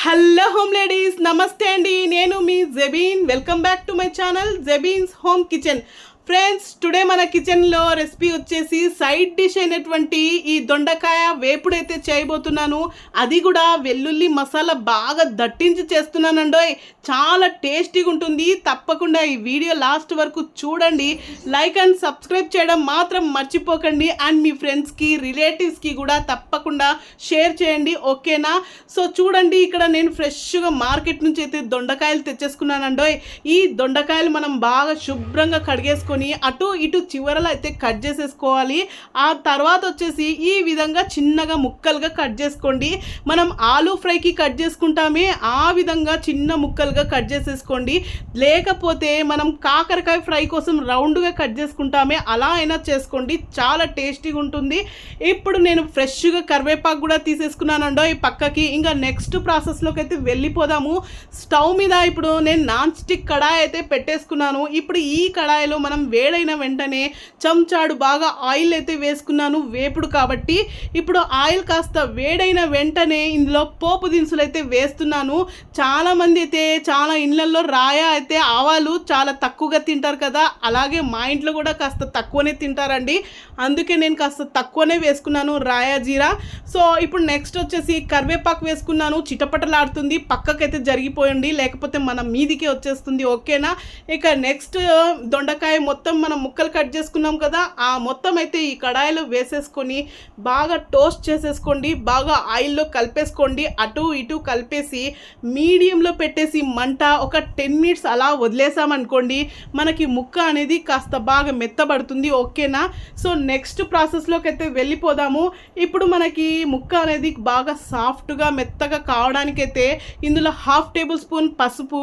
Hello home ladies నమస్తే అండి నేను మీ Jebeen welcome back to my channel Jebeen's home kitchen friends today మన కిచెన్లో రెసిపీ వచ్చేసి సైడ్ డిష్ అయినటువంటి ఈ దొండకాయ వేపుడైతే చేయబోతున్నాను. అది కూడా వెల్లుల్లి మసాలా బాగా దట్టించి చేస్తున్నానండో చాలా టేస్టీగా ఉంటుంది. తప్పకుండా ఈ వీడియో లాస్ట్ వరకు చూడండి. లైక్ అండ్ సబ్స్క్రైబ్ చేయడం మాత్రం మర్చిపోకండి. అండ్ మీ ఫ్రెండ్స్కి రిలేటివ్స్కి కూడా తప్పకుండా షేర్ చేయండి. ఓకేనా? సో చూడండి ఇక్కడ నేను ఫ్రెష్గా మార్కెట్ నుంచి అయితే దొండకాయలు తెచ్చేసుకున్నానండో ఈ దొండకాయలు మనం బాగా శుభ్రంగా కడిగేసుకొని అటు ఇటు చివరలో అయితే కట్ చేసేసుకోవాలి. ఆ తర్వాత వచ్చేసి ఈ విధంగా చిన్నగా ముక్కలుగా కట్ చేసుకోండి. మనం ఆలూ ఫ్రైకి కట్ చేసుకుంటామే ఆ విధంగా చిన్న ముక్కలుగా కట్ చేసేసుకోండి. లేకపోతే మనం కాకరకాయ ఫ్రై కోసం రౌండ్గా కట్ చేసుకుంటామే అలా అయినా చేసుకోండి. చాలా టేస్టీగా ఉంటుంది. ఇప్పుడు నేను ఫ్రెష్గా కరివేపాకు కూడా తీసేసుకున్నానండో ఈ పక్కకి. ఇంకా నెక్స్ట్ ప్రాసెస్లోకి అయితే వెళ్ళిపోదాము. స్టవ్ మీద ఇప్పుడు నేను నాన్ స్టిక్ కడాయి అయితే పెట్టేసుకున్నాను. ఇప్పుడు ఈ కడాయిలో మనం వేడైన వెంటనే చెంచాడు బాగా ఆయిల్ అయితే వేసుకున్నాను వేపుడు కాబట్టి. ఇప్పుడు ఆయిల్ కాస్త వేడైన వెంటనే ఇందులో పోపు దినుసులు అయితే వేస్తున్నాను. చాలామంది అయితే చాలా ఇళ్ళల్లో రాయ అయితే ఆవాలు చాలా తక్కువగా తింటారు కదా అలాగే మా ఇంట్లో కూడా కాస్త తక్కువనే తింటారండి. అందుకే నేను కాస్త తక్కువనే వేసుకున్నాను రాయా జీరా. సో ఇప్పుడు నెక్స్ట్ వచ్చేసి కరివేపాకు వేసుకున్నాను. చిటపటలాడుతుంది పక్కకైతే జరిగిపోయండి లేకపోతే మన మీదికే వచ్చేస్తుంది ఓకేనా? ఇక నెక్స్ట్ దొండకాయ మొత్తం మనం ముక్కలు కట్ చేసుకున్నాం కదా ఆ మొత్తం అయితే ఈ కడాయిలో వేసేసుకొని బాగా టోస్ట్ చేసేసుకోండి బాగా ఆయిల్లో కలిపేసుకోండి అటు ఇటు కలిపేసి మీడియంలో పెట్టేసి మంట ఒక టెన్ మినిట్స్ అలా వదిలేసామనుకోండి మనకి ముక్క అనేది కాస్త బాగా మెత్తబడుతుంది ఓకేనా? సో నెక్స్ట్ ప్రాసెస్లోకి అయితే వెళ్ళిపోదాము. ఇప్పుడు మనకి ముక్క అనేది బాగా సాఫ్ట్గా మెత్తగా కావడానికైతే ఇందులో హాఫ్ టేబుల్ స్పూన్ పసుపు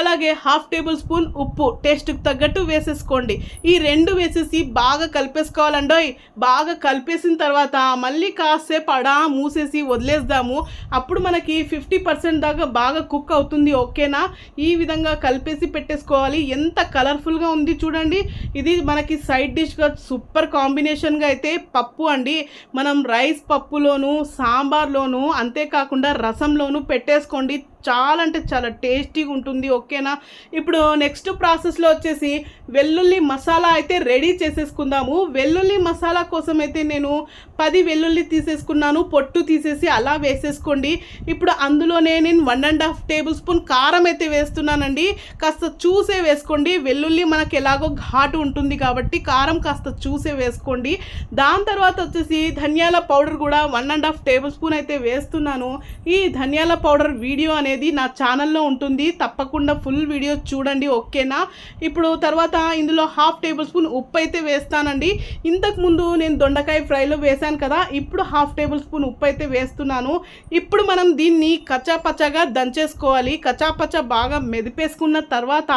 అలాగే హాఫ్ టేబుల్ స్పూన్ ఉప్పు టేస్ట్కి తగ్గట్టు వేసేసుకోండి. ఈ రెండు వేసేసి బాగా కలిపేసుకోవాలండోయ్ బాగా కలిపేసిన తర్వాత మళ్ళీ కాసేపు అడా మూసేసి వదిలేద్దాము. అప్పుడు మనకి ఫిఫ్టీ పర్సెంట్ దాకా బాగా కుక్ అవుతుంది ఓకేనా? ఈ విధంగా కలిపేసి పెట్టేసుకోవాలి. ఎంత కలర్ఫుల్గా ఉంది చూడండి. ఇది మనకి సైడ్ డిష్గా సూపర్ కాంబినేషన్గా అయితే పప్పు అండి. మనం రైస్ పప్పులోను సాంబార్లోను అంతేకాకుండా రసంలోను పెట్టేసుకోండి. చాలా అంటే చాలా టేస్టీగా ఉంటుంది ఓకేనా? ఇప్పుడు నెక్స్ట్ ప్రాసెస్లో వచ్చేసి వెల్లుల్లి మసాలా అయితే రెడీ చేసేసుకుందాము. వెల్లుల్లి మసాలా కోసం అయితే నేను పది వెల్లుల్లి తీసేసుకున్నాను పొట్టు తీసేసి అలా వేసేసుకోండి. ఇప్పుడు అందులోనే నేను one and half tablespoon కారం అయితే వేస్తున్నానండి. కాస్త చూసే వేసుకోండి. వెల్లుల్లి మనకి ఎలాగో ఘాటు ఉంటుంది కాబట్టి కారం కాస్త చూసే వేసుకోండి. దాని తర్వాత వచ్చేసి ధనియాల పౌడర్ కూడా one and half tablespoon అయితే వేస్తున్నాను. ఈ ధనియాల పౌడర్ వీడియో అనేది అనేది నా ఛానల్లో ఉంటుంది. తప్పకుండా ఫుల్ వీడియో చూడండి ఓకేనా? ఇప్పుడు తర్వాత ఇందులో హాఫ్ టేబుల్ స్పూన్ ఉప్పు అయితే వేస్తానండి. ఇంతకుముందు నేను దొండకాయ ఫ్రైలో వేశాను కదా ఇప్పుడు హాఫ్ టేబుల్ స్పూన్ ఉప్పు అయితే వేస్తున్నాను. ఇప్పుడు మనం దీన్ని కచ్చాపచ్చాగా దంచేసుకోవాలి. కచ్చాపచ్చా బాగా మెదిపేసుకున్న తర్వాత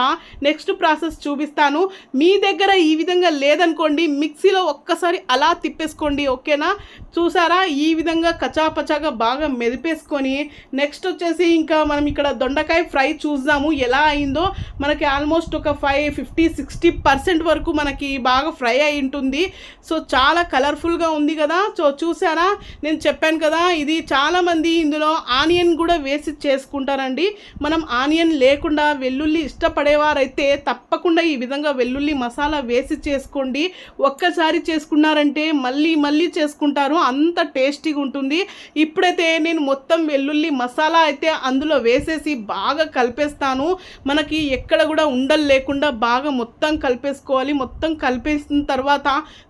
నెక్స్ట్ ప్రాసెస్ చూపిస్తాను. మీ దగ్గర ఈ విధంగా లేదనుకోండి మిక్సీలో ఒక్కసారి అలా తిప్పేసుకోండి ఓకేనా? చూసారా? ఈ విధంగా కచాపచాగా బాగా మెదిపేసుకొని నెక్స్ట్ వచ్చేసి ఇంకా మనం ఇక్కడ దొండకాయ ఫ్రై చూద్దాము. ఎలా అయిందో మనకి ఆల్మోస్ట్ ఒక ఫైవ్ ఫిఫ్టీ సిక్స్టీ పర్సెంట్ వరకు మనకి బాగా ఫ్రై అయి ఉంటుంది. సో చాలా కలర్ఫుల్గా ఉంది కదా. సో చూసారా? నేను చెప్పాను కదా ఇది చాలామంది ఇందులో ఆనియన్ కూడా వేసి చేసుకుంటారండి. మనం ఆనియన్ లేకుండా వెల్లుల్లి ఇష్టపడేవారైతే తప్పకుండా ఈ విధంగా వెల్లుల్లి మసాలా వేసి చేసుకోండి. ఒక్కసారి చేసుకున్నారంటే మళ్ళీ మళ్ళీ చేసుకుంటారు. అంత టేస్టీగా ఉంటుంది. ఇప్పుడైతే నేను మొత్తం వెల్లుల్లి మసాలా అయితే అందులో వేసేసి బాగా కలిపేస్తాను. మనకి ఎక్కడ కూడా ఉండలు లేకుండా బాగా మొత్తం కలిపేసుకోవాలి. మొత్తం కలిపేసిన తర్వాత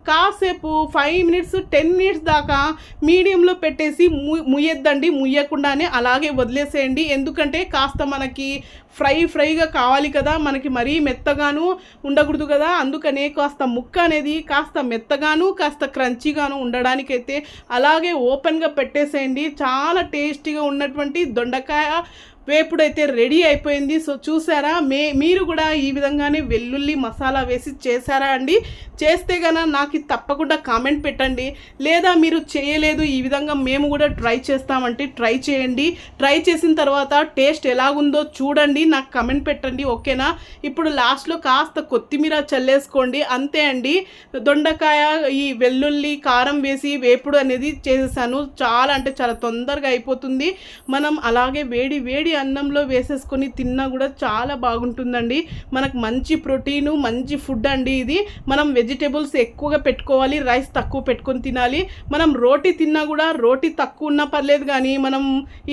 కాసేపు ఫైవ్ మినిట్స్ టెన్ మినిట్స్ దాకా మీడియంలో పెట్టేసి ము ముయ్యొద్దండి. ముయ్యకుండానే అలాగే వదిలేసేయండి. ఎందుకంటే కాస్త మనకి ఫ్రై ఫ్రైగా కావాలి కదా. మనకి మరీ మెత్తగాను ఉండకూడదు కదా. అందుకనే కాస్త ముక్క అనేది కాస్త మెత్తగాను కాస్త క్రంచీగాను ఉండడానికైతే అలాగే ఓపెన్గా పెట్టేసేయండి. చాలా టేస్టీగా ఉన్నటువంటి దొండకాయ వేపుడు అయితే రెడీ అయిపోయింది. సో చూసారా? మే మీరు కూడా ఈ విధంగానే వెల్లుల్లి మసాలా వేసి చేశారా అండి? చేస్తే కనుక నాకు ఇది తప్పకుండా కామెంట్ పెట్టండి. లేదా మీరు చేయలేదు ఈ విధంగా మేము కూడా ట్రై చేస్తామంటే ట్రై చేయండి. ట్రై చేసిన తర్వాత టేస్ట్ ఎలాగుందో చూడండి. నాకు కమెంట్ పెట్టండి ఓకేనా? ఇప్పుడు లాస్ట్లో కాస్త కొత్తిమీర చల్లేసుకోండి. అంతే అండి. దొండకాయ ఈ వెల్లుల్లి కారం వేసి వేపుడు అనేది చేసేసాను. చాలా అంటే చాలా తొందరగా అయిపోతుంది. మనం అలాగే వేడి వేడి అన్నంలో వేసేసుకొని తిన్నా కూడా చాలా బాగుంటుందండి. మనకు మంచి ప్రోటీను మంచి ఫుడ్ అండి ఇది. మనం వెజిటేబుల్స్ ఎక్కువగా పెట్టుకోవాలి రైస్ తక్కువ పెట్టుకొని తినాలి. మనం రోటీ తిన్నా కూడా రోటీ తక్కువ ఉన్నా పర్లేదు కానీ మనం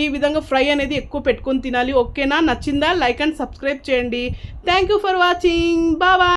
ఈ విధంగా ఫ్రై అనేది ఎక్కువ పెట్టుకొని తినాలి. ఓకేనా? నచ్చిందా? లైక్ అండ్ సబ్స్క్రైబ్ చేయండి. Thank you for watching. Baba